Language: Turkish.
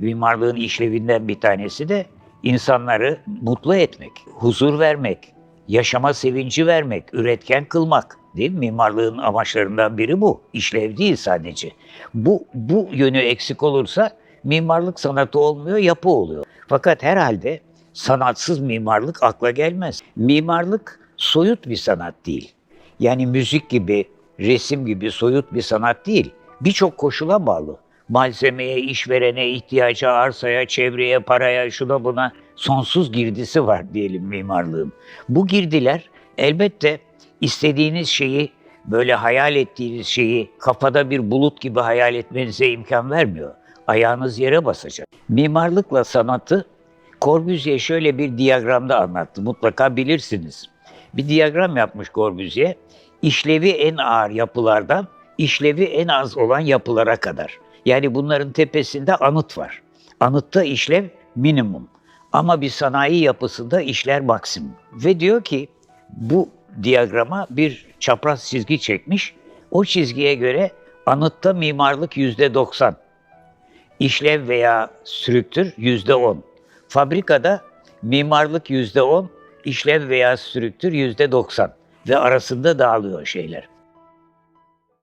mimarlığın işlevinden bir tanesi de insanları mutlu etmek, huzur vermek, yaşama sevinci vermek, üretken kılmak. Değil mi? Mimarlığın amaçlarından biri bu. İşlev değil sadece. Bu, bu yönü eksik olursa mimarlık sanatı olmuyor, yapı oluyor. Fakat herhalde sanatsız mimarlık akla gelmez. Mimarlık soyut bir sanat değil. Yani müzik gibi, resim gibi soyut bir sanat değil. Birçok koşula bağlı. Malzemeye, işverene, ihtiyaca, arsaya, çevreye, paraya, şuna buna sonsuz girdisi var diyelim mimarlığın. Bu girdiler elbette istediğiniz şeyi, böyle hayal ettiğiniz şeyi kafada bir bulut gibi hayal etmenize imkan vermiyor. Ayağınız yere basacak. Mimarlıkla sanatı Corbusier şöyle bir diyagramda anlattı. Mutlaka bilirsiniz. Bir diyagram yapmış Corbusier. İşlevi en ağır yapılardan işlevi en az olan yapılara kadar. Yani bunların tepesinde anıt var. Anıtta işlev minimum. Ama bir sanayi yapısında işler maksimum. Ve diyor ki bu diyagrama bir çapraz çizgi çekmiş. O çizgiye göre anıtta mimarlık yüzde 90. İşlev veya strüktür yüzde 10. Fabrikada mimarlık yüzde 10, işlev veya strüktür yüzde 90 ve arasında dağılıyor şeyler.